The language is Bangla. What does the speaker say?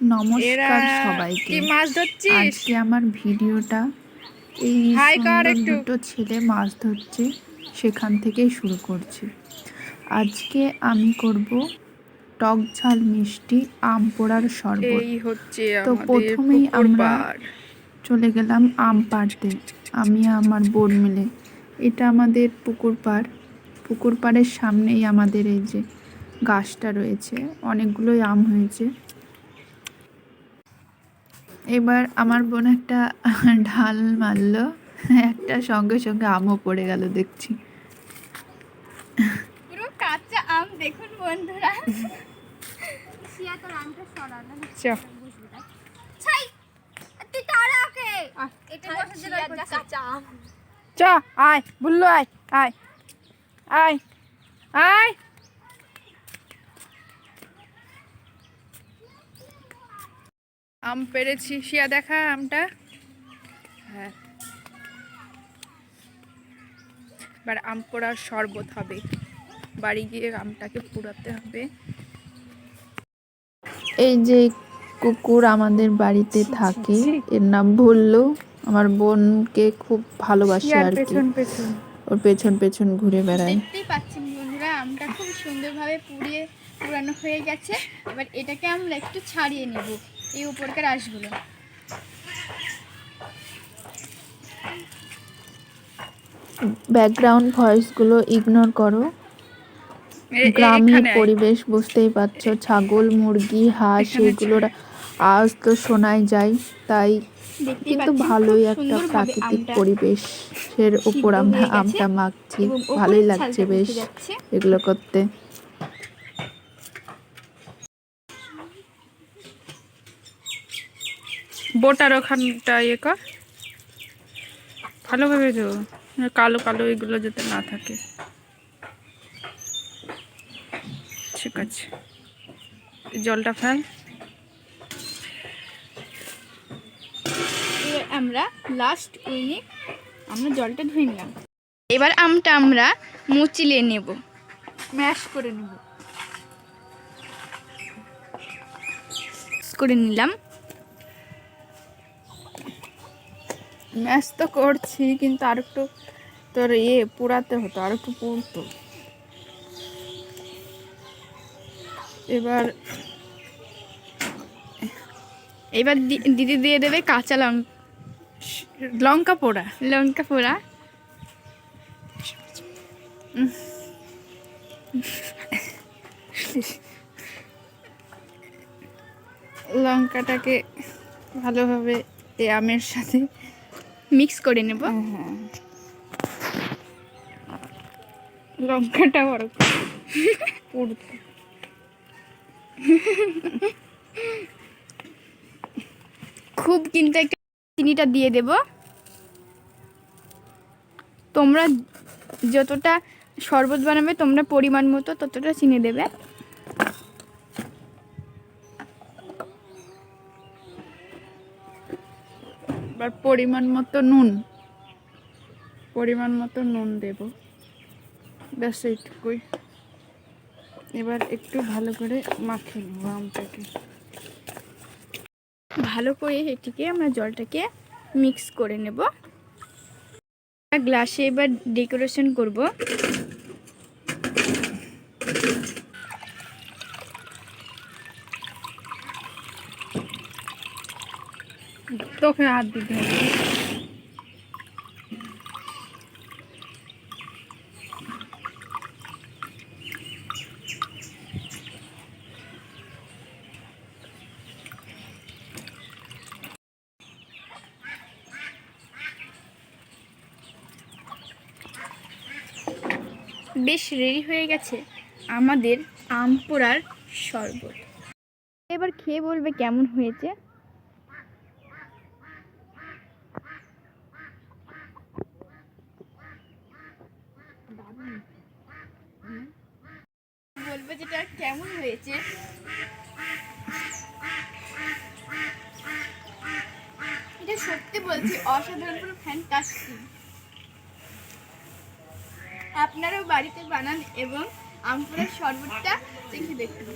নমস্কার সবাইকে। মাছ ধরছিস? আজকে আমার ভিডিওটা এই। দুটো ছেলে মাছ ধরছে সেখান থেকেই শুরু করছি। আজকে আমি করব টক ঝাল মিষ্টি আম পোড়ার শরবত। হচ্ছে তো প্রথমেই আমরা চলে গেলাম আম পাড়তে। আমি আমার বোন মিলে। এটা আমাদের পুকুর পাড়। পুকুর পাড়ের সামনেই আমাদের এই যে গাছটা রয়েছে অনেকগুলোই আম হয়েছে। এবার আমার বোন একটা ঢাল মারলো। একটা সঙ্গে সঙ্গে আমও পড়ে গেল দেখছি। পুরো কাঁচা আম দেখুন বন্ধুরা। চ আয় বুল্লু আয় আয় আয়। আয়! আম পেরেছি। শিয়া দেখা আমটা। হ্যাঁ। এবার আম পোড়ার শরবত হবে। বাড়ি গিয়ে আমটাকে পুড়াতে হবে। এই যে কুকুর আমাদের বাড়িতে থাকে এর নাম ভুল্লু। আমার বোনকে খুব ভালোবাসে আর কি। পেছন পেছন। ওর পেছন পেছন ঘুরে বেড়ায়। দেখতেই পাচ্ছেন বন্ধুরা আমটা খুব সুন্দরভাবে পুড়িয়ে পুরানো হয়ে গেছে। এবার এটাকে আমরা একটু ছাড়িয়ে নেব। এই উপরকার আঁশগুলো। ব্যাকগ্রাউন্ড ভয়েসগুলো ইগনোর করো। আয়। পরিবেশ বুঝতেই পারছ ছাগল মুরগি হাঁস এগুলোর আওয়াজ তো শোনাই যায় তাই কিন্তু ভালোই একটা প্রাকৃতিক পরিবেশের উপর আমরা আমটা মাখছি। ভালোই লাগছে বেশ এগুলো করতে। বোটার ওখানটা ইয়ে কর। ভালোভাবে তো কালো কালো এগুলো যাতে না থাকে। ঠিক আছে। জলটা ফেল। আমরা লাস্ট উইনে আমরা জলটা ধুয়ে নিলাম। এবার আমটা আমরা মুচিলে নেব। ম্যাশ করে নেব। করে নিলাম। ম্যাশ তো করছি কিন্তু আর একটু তোর ইয়ে পোড়াতে হতো আর একটু পুড়তো। এবার এবার দিদি দিয়ে দেবে কাঁচা লঙ্কা লঙ্কা পোড়া। লঙ্কা পোড়া। লঙ্কাটাকে ভালোভাবে আমের সাথে মিক্স করে নেব। হ্যাঁ লঙ্কাটা বড় খুব কিন্তু একটা চিনিটা দিয়ে দেব। তোমরা যতটা শরবত বানাবে তোমরা পরিমাণ মতো ততটা চিনি দেবে। এবার পরিমাণ মতো নুন। পরিমাণ মতো নুন দেব। ব্যাস, এইটুকুই। এবার একটু ভালো করে মাখিয়ে নেব আমটাকে। ভালো করে এটিকে আমরা জলটাকে মিক্স করে নেব। গ্লাসে এবার ডেকোরেশন করব। তোকে হাত দিতে হবে বেশ রেডি হয়ে গেছে আমাদের আম পোড়ার শরবত। এবার খেয়ে বলবে কেমন হয়েছে? যেটা কেমন হয়েছে? এটা সত্যি বলছি, অসাধারণ ফ্যান ফ্যান্টাস্টিক আপনারাও বাড়িতে বানান এবং আমপুরের শরবতটা দেখে দেখুন।